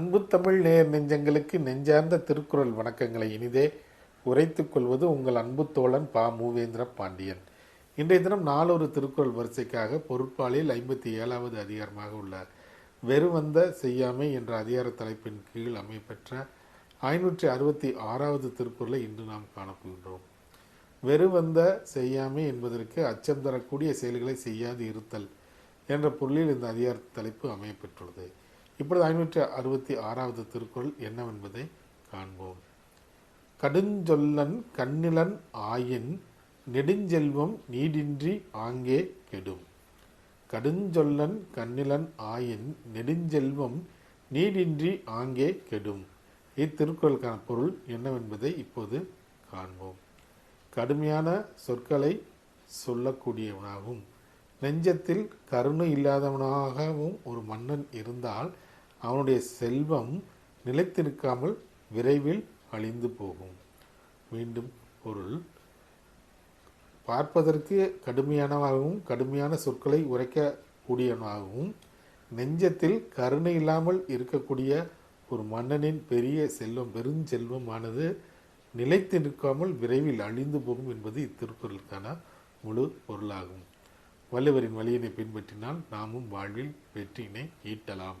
தமிழ் நேர் நெஞ்சங்களுக்கு நெஞ்சார்ந்த திருக்குறள் வணக்கங்களை இனிதே உரைத்துக் கொள்வது உங்கள் அன்பு தோழன் பா. மூவேந்திர பாண்டியன். இன்றைய தினம் நாலொரு திருக்குறள் வரிசைக்காக பொருட்பாலில் ஐம்பத்தி ஏழாவது அதிகாரமாக உள்ள வெறுவந்த செய்யாமை என்ற அதிகார தலைப்பின் கீழ் அமைப்பெற்ற ஐநூற்றி அறுபத்தி ஆறாவது திருக்குறளை இன்று நாம் காணப்போகின்றோம். வெறுவந்த செய்யாமை என்பதற்கு அச்சம் தரக்கூடிய செயல்களை செய்யாது இருத்தல் என்ற பொருளில் இந்த அதிகார தலைப்பு அமையப்பெற்றுள்ளது. இப்பொழுது ஐநூற்றி அறுபத்தி ஆறாவது திருக்குறள் என்னவென்பதை காண்போம். கடுஞ்சொல்லன் கண்ணிலன் ஆயின் நெடுஞ்செல்வம் நீடின்றி ஆங்கே கெடும். கடுஞ்சொல்லன் கண்ணிலன் ஆயின் நெடுஞ்செல்வம் நீடின்றி ஆங்கே கெடும். இத்திருக்குறளுக்கான பொருள் என்னவென்பதை இப்போது காண்போம். கடுமையான சொற்களை சொல்லக்கூடியவனாகவும் நெஞ்சத்தில் கருணை இல்லாதவனாகவும் ஒரு மன்னன் இருந்தால் அவனுடைய செல்வம் நிலைத்திருக்காமல் விரைவில் அழிந்து போகும். மீண்டும் பொருள். பார்ப்பதற்கு கடுமையானவாகவும் கடுமையான சொற்களை உரைக்கக்கூடியவனாகவும் நெஞ்சத்தில் கருணை இல்லாமல் இருக்கக்கூடிய ஒரு மன்னனின் பெரிய செல்வம் பெருஞ்செல்வமானது நிலைத்து நிற்காமல் விரைவில் அழிந்து போகும் என்பது இத்திருக்குறளுக்கான முழு பொருளாகும். வள்ளுவரின் வழியினை பின்பற்றினால் நாமும் வாழ்வில் வெற்றியினை ஈட்டலாம்.